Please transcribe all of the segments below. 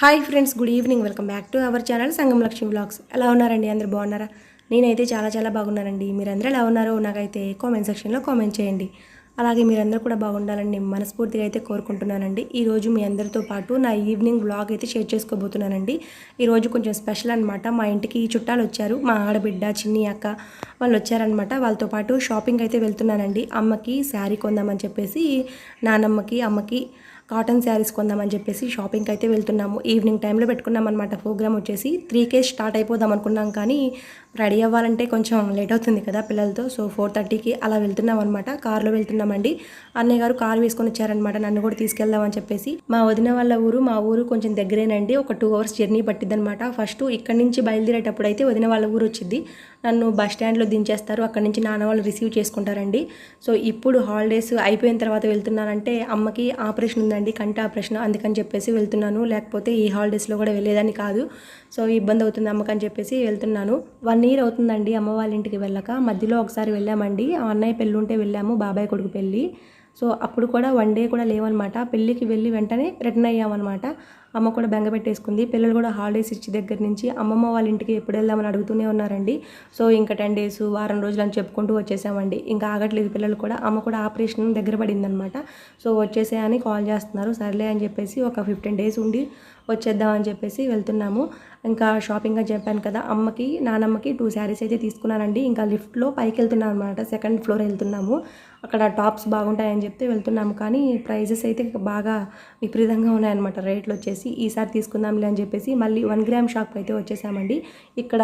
Hi friends good evening welcome back to our channel Sangam Lakshmi vlogs ఎలా ఉన్నారండి? అందరు బాగున్నారా? నేనైతే చాలా చాలా బాగున్నానండి. మీరందరూ ఎలా ఉన్నారో నాకైతే కామెంట్ సెక్షన్లో కామెంట్ చేయండి. అలాగే మీరందరూ కూడా బాగుండాలని నేను మనస్ఫూర్తిగా అయితే కోరుకుంటున్నానండి. ఈరోజు మీ అందరితో పాటు నా ఈవినింగ్ బ్లాగ్ అయితే షేర్ చేసుకోబోతున్నానండి. ఈరోజు కొంచెం స్పెషల్ అనమాట మా ఇంటికి చుట్టాలు వచ్చారు. మా ఆడబిడ్డ చిన్ని అక్క వాళ్ళు వచ్చారనమాట వాళ్ళతో పాటు షాపింగ్ అయితే వెళ్తున్నానండి. అమ్మకి శారీ కొందామని చెప్పేసి నానమ్మకి అమ్మకి కాటన్ శారీస్ కొందామని చెప్పేసి షాపింగ్కి అయితే వెళ్తున్నాము. ఈవినింగ్ టైంలో పెట్టుకున్నాం అనమాట ప్రోగ్రామ్ వచ్చేసి త్రీకే స్టార్ట్ అయిపోదాం అనుకున్నాం కానీ రెడీ అవ్వాలంటే కొంచెం లేట్ అవుతుంది కదా పిల్లలతో. సో ఫోర్ థర్టీకి అలా వెళ్తున్నాం అనమాట కార్లో వెళ్తున్నామండి. అన్నయ్య గారు కారు వేసుకొని వచ్చారనమాట నన్ను కూడా తీసుకెళ్దామని చెప్పేసి. మా వదిన వాళ్ళ ఊరు మా ఊరు కొంచెం దగ్గరేనండి. ఒక టూ అవర్స్ జర్నీ పట్టిద్దనమాట ఫస్ట్ ఇక్కడి నుంచి బయలుదేరేటప్పుడు అయితే వదిన వాళ్ళ ఊరు వచ్చింది నన్ను బస్ స్టాండ్లో దించేస్తారు. అక్కడి నుంచి నాన్న వాళ్ళు రిసీవ్ చేసుకుంటారండి. సో ఇప్పుడు హాలిడేస్ అయిపోయిన తర్వాత వెళ్తున్నానంటే అమ్మకి ఆపరేషన్ ఉందండి. కంటి ఆపరేషన్ అందుకని చెప్పేసి వెళ్తున్నాను. లేకపోతే ఈ హాలిడేస్లో కూడా వెళ్ళేదని కాదు. సో ఇబ్బంది అవుతుంది అమ్మకని చెప్పేసి వెళ్తున్నాను. వన్ ఇయర్ అవుతుందండి అమ్మ వాళ్ళ ఇంటికి వెళ్ళక. మధ్యలో ఒకసారి వెళ్ళామండి. ఆ అన్నయ్య పెళ్ళి ఉంటే వెళ్ళాము బాబాయ్ కొడుకు పెళ్ళి. సో అప్పుడు కూడా వన్ డే కూడా లేవన్నమాట పెళ్ళికి వెళ్ళి వెంటనే రిటర్న్ అయ్యామన్నమాట అమ్మ కూడా బెంగ పెట్టేసుకుంది. పిల్లలు కూడా హాలిడేస్ ఇచ్చి దగ్గర నుంచి అమ్మమ్మ వాళ్ళ ఇంటికి ఎప్పుడు వెళ్దామని అడుగుతూనే ఉన్నారండి. సో ఇంకా టెన్ డేస్ వారం రోజులు అని చెప్పుకుంటూ వచ్చేసామండి. ఇంకా ఆగట్లేదు పిల్లలు కూడా. అమ్మ కూడా ఆపరేషన్ దగ్గర పడిందనమాట. సో వచ్చేసాయని కాల్ చేస్తున్నారు. సర్లే అని చెప్పేసి ఒక ఫిఫ్టీన్ డేస్ ఉండి వచ్చేద్దాం అని చెప్పేసి వెళ్తున్నాము. ఇంకా షాపింగ్ అని చెప్పాను కదా అమ్మకి నానమ్మకి టూ శారీస్ అయితే తీసుకున్నానండి. ఇంకా లిఫ్ట్లో పైకి వెళ్తున్నాం అనమాట. సెకండ్ ఫ్లోర్ వెళ్తున్నాము. అక్కడ టాప్స్ బాగుంటాయని చెప్తే వెళ్తున్నాము. కానీ ప్రైజెస్ అయితే బాగా విపరీతంగా ఉన్నాయన్నమాట. రేట్లు వచ్చేసి. ఈసారి తీసుకుందాంలే అని చెప్పేసి మళ్ళీ వన్ గ్రామ్ షాప్ అయితే వచ్చేసామండి. ఇక్కడ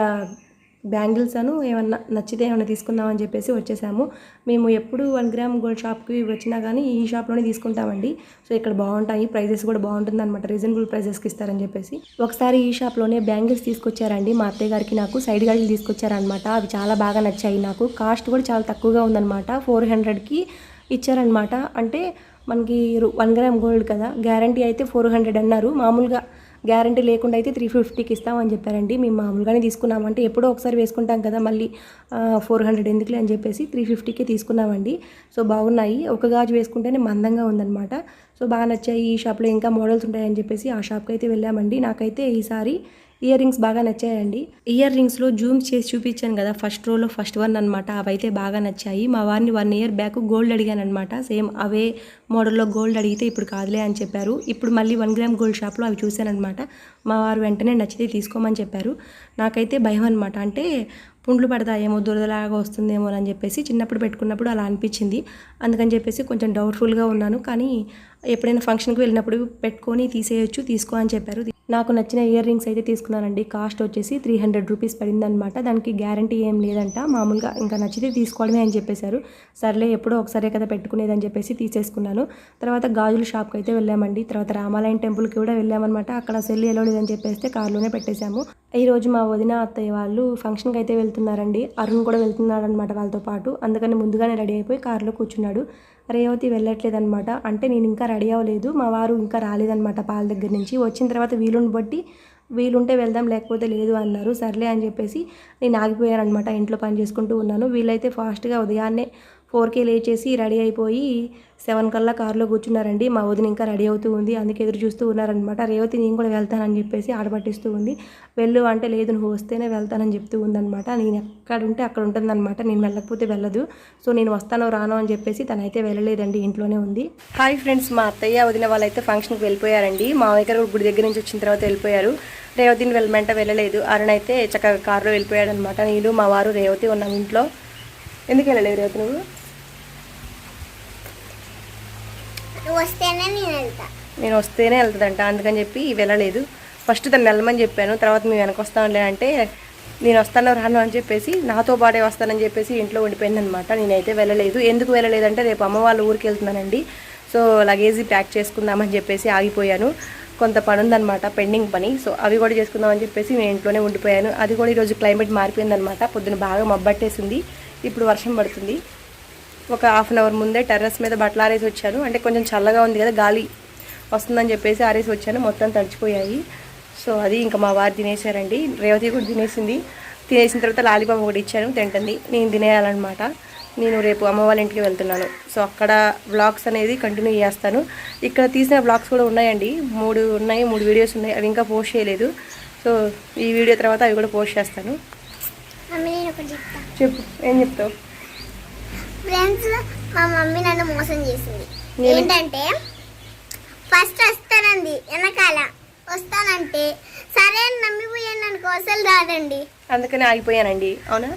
బ్యాంగిల్స్ అను ఏమన్నా నచ్చితే ఏమైనా తీసుకుందాం అని చెప్పేసి వచ్చేసాము. మేము ఎప్పుడు వన్ గ్రామ్ గోల్డ్ షాప్కి వచ్చినా కానీ ఈ షాప్లోనే తీసుకుంటామండి. సో ఇక్కడ బాగుంటాయి ప్రైజెస్ కూడా బాగుంటుంది అనమాట రీజనబుల్ ప్రైజెస్కి ఇస్తారని చెప్పేసి. ఒకసారి ఈ షాప్లోనే బ్యాంగిల్స్ తీసుకొచ్చారండి. మా అత్తయ్య గారికి నాకు సైడ్ గాజులు తీసుకొచ్చారనమాట అవి చాలా బాగా నచ్చాయి నాకు. కాస్ట్ కూడా చాలా తక్కువగా ఉందన్నమాట. ఫోర్ హండ్రెడ్కి ఇచ్చారనమాట అంటే మనకి వన్ గ్రామ్ గోల్డ్ కదా. గ్యారంటీ అయితే ఫోర్ హండ్రెడ్ అన్నారు. మామూలుగా గ్యారంటీ లేకుండా అయితే త్రీ ఫిఫ్టీకి ఇస్తామని చెప్పారండి. మేము మామూలుగానే తీసుకున్నామంటే ఎప్పుడో ఒకసారి వేసుకుంటాం కదా మళ్ళీ ఫోర్ హండ్రెడ్ ఎందుకులే అని చెప్పేసి త్రీ ఫిఫ్టీకే తీసుకున్నామండి. సో బాగున్నాయి. ఒక గాజు వేసుకుంటేనే మందంగా ఉందన్నమాట. సో బాగా నచ్చాయి ఈ షాప్లో ఇంకా మోడల్స్ ఉంటాయని చెప్పేసి ఆ షాప్కి అయితే వెళ్ళామండి. నాకైతే ఈసారి ఇయర్ రింగ్స్ బాగా నచ్చాయండి. ఇయర్ రింగ్స్లో జూమ్ చేసి చూపించాను కదా ఫస్ట్ రోలో ఫస్ట్ వన్ అనమాట అవైతే బాగా నచ్చాయి. మా వారిని వన్ ఇయర్ బ్యాక్ గోల్డ్ అడిగాను అనమాట సేమ్ అవే మోడల్లో గోల్డ్ అడిగితే ఇప్పుడు కాదులే అని చెప్పారు. ఇప్పుడు మళ్ళీ వన్ గ్రామ్ గోల్డ్ షాప్లో అవి చూశానమాట మా వారు వెంటనే నచ్చితే తీసుకోమని చెప్పారు. నాకైతే భయం అనమాట అంటే పుండ్లు పడతాయేమో దురదలాగా వస్తుందేమో అని చెప్పేసి చిన్నప్పుడు పెట్టుకున్నప్పుడు అలా అనిపించింది. అందుకని చెప్పేసి కొంచెం డౌట్ఫుల్గా ఉన్నాను. కానీ ఎప్పుడైనా ఫంక్షన్కి వెళ్ళినప్పుడు పెట్టుకొని తీసేయొచ్చు తీసుకో అని చెప్పారు. నాకు నచ్చిన ఇయర్ రింగ్స్ అయితే తీసుకున్నానండి. కాస్ట్ వచ్చేసి త్రీ హండ్రెడ్ రూపీస్ పడిందనమాట దానికి గ్యారంటీ ఏం లేదంట. మామూలుగా ఇంకా నచ్చితే తీసుకోవడమే అని చెప్పేశారు. సర్లే ఎప్పుడో ఒకసారే కదా పెట్టుకునేదని చెప్పేసి తీసేసుకున్నాను. తర్వాత గాజుల షాప్కి అయితే వెళ్ళామండి. తర్వాత రామాలయం టెంపుల్కి కూడా వెళ్ళామన్నమాట. అక్కడ సెల్ ఎలా లేదని చెప్పేస్తే కార్లోనే పెట్టేశాము. ఈ రోజు మా వదిన అత్తయ్య వాళ్ళు ఫంక్షన్కి అయితే వెళ్తున్నారండి. అరుణ్ కూడా వెళ్తున్నాడు అనమాట వాళ్ళతో పాటు. అందుకని ముందుగానే రెడీ అయిపోయి కారులో కూర్చున్నాడు. రేవతి వెళ్ళట్లేదు అనమాట అంటే నేను ఇంకా రెడీ అవ్వలేదు. మా వారు ఇంకా రాలేదనమాట పాల దగ్గర నుంచి. వచ్చిన తర్వాత వీలుని బట్టి వీలుంటే వెళ్దాం లేకపోతే లేదు అన్నారు. సర్లే అని చెప్పేసి నేను ఆగిపోయాను అనమాట ఇంట్లో పని చేసుకుంటూ ఉన్నాను. వీళ్ళైతే ఫాస్ట్గా ఉదయాన్నే ఫోర్కే లేచేసి రెడీ అయిపోయి సెవెన్ కల్లా కారులో కూర్చున్నారండి. మా వదిన ఇంకా రెడీ అవుతూ ఉంది. అందుకే ఎదురు చూస్తూ ఉన్నారనమాట రేవతి నేను కూడా వెళ్తానని చెప్పేసి ఆడపట్టిస్తూ ఉంది. వెళ్ళు అంటే లేదు నువ్వు వస్తేనే వెళ్తానని చెప్తూ ఉందనమాట నేను ఎక్కడ ఉంటే అక్కడ ఉంటుందన్నమాట. నేను వెళ్ళకపోతే వెళ్ళదు. సో నేను వస్తానో రానో అని చెప్పేసి తనైతే వెళ్ళలేదండి. ఇంట్లోనే ఉంది. హాయ్ ఫ్రెండ్స్ మా అత్తయ్య వదిన వాళ్ళైతే ఫంక్షన్కి వెళ్ళిపోయారండి. మా దగ్గర గుడి దగ్గర నుంచి వచ్చిన తర్వాత వెళ్ళిపోయారు. రేవతిని వెళ్ళమంట వెళ్ళలేదు. అరుణ్ అయితే చక్కగా కారులో వెళ్ళిపోయాడు అనమాట నేను మా వారు రేవతి ఉన్నాం ఇంట్లో. ఎందుకు వెళ్ళలేదు రేవతి నువ్వు? వస్తేనే నేను వెళ్తా. నేను వస్తేనే వెళ్తుందంట అందుకని చెప్పి వెళ్ళలేదు. ఫస్ట్ తను వెళ్ళమని చెప్పాను తర్వాత మేము వెనక వస్తానులే అంటే నేను వస్తాను రాను అని చెప్పేసి నాతో పాటే వస్తానని చెప్పేసి ఇంట్లో ఉండిపోయింది అనమాట నేనైతే వెళ్ళలేదు. ఎందుకు వెళ్ళలేదంటే రేపు అమ్మ వాళ్ళ ఊరికి వెళ్తున్నానండి. సో లగేజీ ప్యాక్ చేసుకుందామని చెప్పేసి ఆగిపోయాను. కొంత పని ఉందన్నమాట పెండింగ్ పని. సో అవి కూడా చేసుకుందామని చెప్పేసి నేను ఇంట్లోనే ఉండిపోయాను. అది కూడా ఈరోజు క్లైమేట్ మారిపోయిందనమాట పొద్దున బాగా మబ్బట్టేసింది ఇప్పుడు వర్షం పడుతుంది. ఒక హాఫ్ అన్ అవర్ ముందే టెర్రస్ మీద బట్టలు ఆరేసి వచ్చాను. అంటే కొంచెం చల్లగా ఉంది కదా గాలి వస్తుందని చెప్పేసి ఆరేసి వచ్చాను. మొత్తం తడిచిపోయాయి. సో అది ఇంకా మా వారు తినేసారండి రేవతి కూడా తినేసింది. తినేసిన తర్వాత లాలీపాప్ ఒకటి ఇచ్చాను తింటుంది. నేను తినేయాలన్నమాట. నేను రేపు అమ్మ వాళ్ళ ఇంటికి వెళ్తున్నాను. సో అక్కడ వ్లాగ్స్ అనేది కంటిన్యూ చేస్తాను. ఇక్కడ తీసిన వ్లాగ్స్ కూడా ఉన్నాయండి. మూడు ఉన్నాయి మూడు వీడియోస్ ఉన్నాయి. అవి ఇంకా పోస్ట్ చేయలేదు. సో ఈ వీడియో తర్వాత అవి కూడా పోస్ట్ చేస్తాను. చెప్పు ఏం చెప్తావు? ఫ్రెండ్స్ మా మమ్మీ నన్ను మోసం చేసింది. ఏంటంటే ఫస్ట్ వస్తానంది వెనకాల. వస్తానంటే సరే అని నమ్మిపోయాను అనుకో అసలు రాదండి. అందుకని ఆగిపోయానండి అవునా.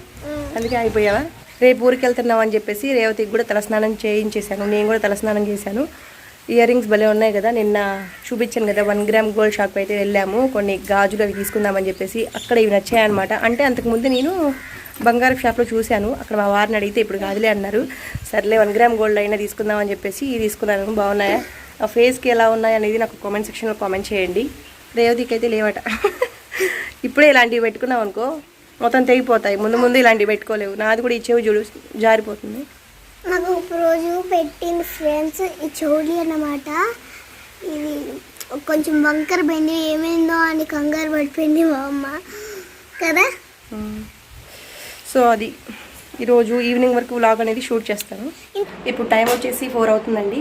అందుకే ఆగిపోయావా? రేపు ఊరికి వెళ్తున్నాం అని చెప్పేసి రేవతికి కూడా తలస్నానం చేయించేశాను నేను కూడా తలస్నానం చేశాను. ఇయర్ రింగ్స్ భలే ఉన్నాయి కదా నిన్న చూపించాను కదా వన్ గ్రామ్ గోల్డ్ షాప్ అయితే వెళ్ళాము కొన్ని గాజులు అవి తీసుకుందామని చెప్పేసి అక్కడ ఇవి నచ్చాయన్నమాట. అంటే అంతకుముందు నేను బంగారు షాప్లో చూశాను. అక్కడ మా వారిని అడిగితే ఇప్పుడు కాదులే అన్నారు. సర్లే వన్ గ్రామ్ గోల్డ్ అయినా తీసుకుందామని చెప్పేసి ఇవి తీసుకున్నాను. బాగున్నాయా? ఆ ఫేస్కి ఎలా ఉన్నాయి అనేది నాకు కామెంట్ సెక్షన్లో కామెంట్ చేయండి. రేవతికి అయితే లేవట. ఇప్పుడే ఇలాంటివి పెట్టుకున్నాం అనుకో మొత్తం తెగిపోతాయి. ముందు ముందు ఇలాంటివి పెట్టుకోలేవు. నాది కూడా ఈ చెవి చూడు జారిపోతుంది. నాకు ఒక రోజు పెట్టింది ఫ్రెండ్స్ ఈ చౌలి అన్నమాట. ఇది కొంచెం వంకర బండి ఏమైందో అని కంగారు పడిపోయింది మా అమ్మ. కదా? సో అది ఈరోజు ఈవినింగ్ వరకు వ్లాగ్ అనేది షూట్ చేస్తాను. ఇప్పుడు టైం వచ్చేసి ఫోర్ అవుతుందండి.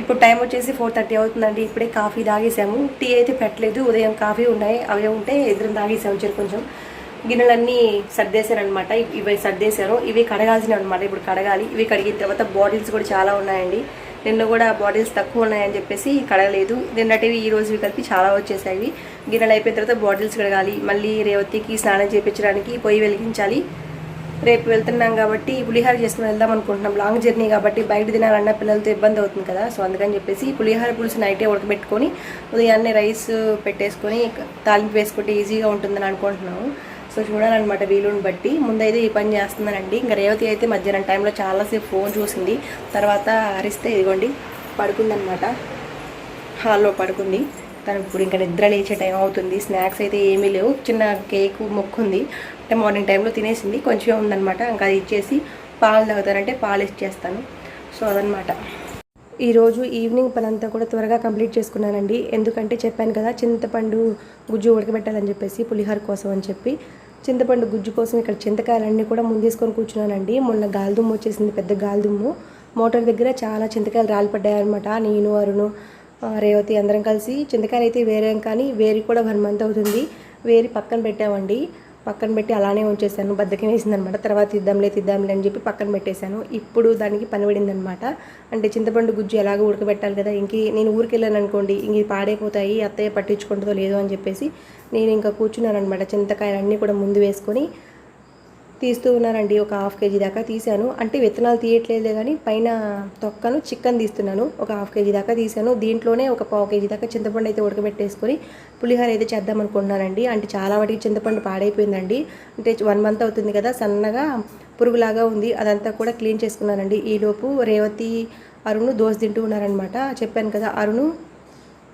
ఇప్పుడు టైం వచ్చేసి ఫోర్ థర్టీ అవుతుందండి. ఇప్పుడే కాఫీ తాగేసాము. టీ అయితే పెట్టలేదు. ఉదయం కాఫీ ఉన్నాయి. అవే ఉంటే ఎదురు తాగేసాము చిరు కొంచెం. గిన్నెలన్నీ సర్దేశారనమాట ఇవి సర్దేశారు. ఇవి కడగాల్సినవి అనమాట ఇప్పుడు కడగాలి. ఇవి కడిగిన తర్వాత బాటిల్స్ కూడా చాలా ఉన్నాయండి. నిన్న కూడా బాటిల్స్ తక్కువ ఉన్నాయని చెప్పేసి కడగలేదు. నిన్నటివి ఈ రోజు కలిపి చాలా వచ్చేసాయి. గిన్నెలు అయిపోయిన తర్వాత బాటిల్స్ కడగాలి. మళ్ళీ రేవతికి స్నానం చేయించడానికి పొయ్యి వెలిగించాలి. రేపు వెళ్తున్నాం కాబట్టి పులిహార చేసుకుని వెళ్దాం అనుకుంటున్నాం. లాంగ్ జర్నీ కాబట్టి బయట తినాలన్నా పిల్లలతో ఇబ్బంది అవుతుంది కదా. సో అందుకని చెప్పేసి పులిహార పులుసు నైటే ఉడకబెట్టుకొని ఉదయాన్నే రైస్ పెట్టేసుకొని తాలింపు వేసుకుంటే ఈజీగా ఉంటుందని అనుకుంటున్నాము. సో చూడాలన్నమాట వీలుని బట్టి. ముందైతే ఈ పని చేస్తున్నానండి. ఇంకా రేవతి అయితే మధ్యాహ్నం టైంలో చాలాసేపు ఫోన్ చూసింది. తర్వాత అరిస్తే ఇదిగోండి పడుకుందనమాట హాల్లో పడుకుంది. తను ఇప్పుడు ఇంకా నిద్ర లేచే టైం అవుతుంది. స్నాక్స్ అయితే ఏమీ లేవు. చిన్న కేక్ మొక్కుంది అంటే మార్నింగ్ టైంలో తినేసింది. కొంచెం ఉందన్నమాట. ఇంకా అది ఇచ్చేసి పాలు తాగుతానంటే పాలు ఇచ్చేస్తాను. సో అదనమాట ఈరోజు ఈవినింగ్ పనంతా కూడా త్వరగా కంప్లీట్ చేసుకున్నానండి. ఎందుకంటే చెప్పాను కదా చింతపండు గుజ్జు ఉడకబెట్టాలని చెప్పేసి పులిహోర కోసం అని చెప్పి. చింతపండు గుజ్జు కోసం ఇక్కడ చింతకాయలన్నీ కూడా ముందేసుకొని కూర్చున్నానండి. మొన్న గాలిదుమ్ము వచ్చేసింది పెద్ద గాలిదుమ్ము మోటార్ దగ్గర చాలా చింతకాయలు రాలిపడ్డాయన్నమాట. నేను అరుణు రేవతి అందరం కలిసి చింతకాయలు అయితే వేరేం కానీ వేరి కూడా వన్ మంత్ అవుతుంది. వేరి పక్కన పెట్టామండి. పక్కన పెట్టి అలానే ఉంచేసాను. బద్దకం వేసిందనమాట. తర్వాత ఇద్దాంలే తిద్దాంలే అని చెప్పి పక్కన పెట్టేశాను. ఇప్పుడు దానికి పని పడిందనమాట. అంటే చింతపండు గుజ్జు ఎలాగో ఉడకబెట్టాలి కదా. ఇంక నేను ఊరికి వెళ్ళాను అనుకోండి ఇంక పాడైపోతాయి అత్తయ్య పట్టించుకుంటుందో లేదో అని చెప్పేసి నేను ఇంకా కూర్చున్నాను అనమాట చింతకాయలన్నీ కూడా ముందు వేసుకొని తీస్తూ ఉన్నానండి. ఒక హాఫ్ కేజీ దాకా తీశాను. అంటే విత్తనాలు తీయట్లేదు కానీ పైన తొక్కను చికెన్ తీస్తున్నాను. ఒక హాఫ్ కేజీ దాకా తీశాను. దీంట్లోనే ఒక పావు కేజీ దాకా చింతపండు అయితే ఉడకబెట్టేసుకొని పులిహోర అయితే చేద్దాం అనుకుంటున్నానండి. అంటే చాలా వాటికి చింతపండు పాడైపోయిందండి. అంటే వన్ మంత్ అవుతుంది కదా సన్నగా పురుగులాగా ఉంది. అదంతా కూడా క్లీన్ చేసుకున్నానండి. ఈలోపు రేవతి అరుణు దోశ తింటూ ఉన్నారనమాట చెప్పాను కదా అరుణు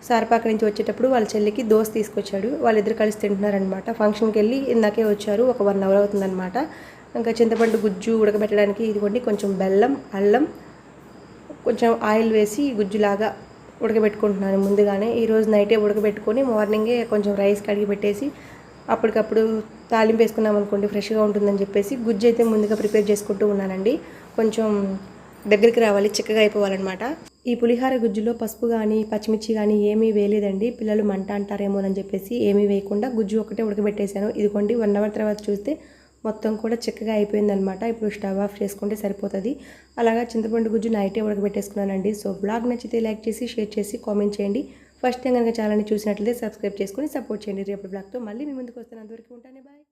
సారపాక నుంచి వచ్చేటప్పుడు వాళ్ళ చెల్లికి దోశ తీసుకొచ్చాడు. వాళ్ళిద్దరు కలిసి తింటున్నారనమాట ఫంక్షన్కి వెళ్ళి ఇందాకే వచ్చారు. ఒక వన్ అవర్ అవుతుందన్నమాట. ఇంకా చింతపండు గుజ్జు ఉడకబెట్టడానికి ఇదిగోండి కొంచెం బెల్లం అల్లం కొంచెం ఆయిల్ వేసి గుజ్జులాగా ఉడకబెట్టుకుంటున్నాను. ముందుగానే ఈరోజు నైటే ఉడకబెట్టుకొని మార్నింగే కొంచెం రైస్ కడిగి పెట్టేసి అప్పటికప్పుడు తాలింపు వేసుకున్నాం అనుకోండి ఫ్రెష్గా ఉంటుందని చెప్పేసి గుజ్జు అయితే ముందుగా ప్రిపేర్ చేసుకుంటూ ఉన్నానండి. కొంచెం దగ్గరికి రావాలి చిక్కగా అయిపోవాలన్నమాట. ఈ పులిహార గుజ్జులో పసుపు కానీ పచ్చిమిర్చి కానీ ఏమీ వేయలేదండి. పిల్లలు మంట అంటారేమోనని చెప్పేసి ఏమీ వేయకుండా గుజ్జు ఒకటే ఉడకబెట్టేశాను. ఇదిగోండి వన్ అవర్ తర్వాత చూస్తే మొత్తం కూడా చిక్కగా అయిపోయిందనమాట ఇప్పుడు స్టవ్ ఆఫ్ చేసుకుంటే సరిపోతుంది. అలాగా చింతపండు గుజ్జు నైటే ఉడకబెట్టేసుకున్నానండి. సో బ్లాగ్ నచ్చితే లైక్ చేసి షేర్ చేసి కామెంట్ చేయండి. ఫస్ట్ టైం కనుక ఛానల్ని చూసినట్లయితే సబ్స్క్రైబ్ చేసుకొని సపోర్ట్ చేయండి. రేపు బ్లాగ్తో మళ్ళీ మీ ముందుకు వస్తాను అంతవరకు ఉంటానే బాయ్.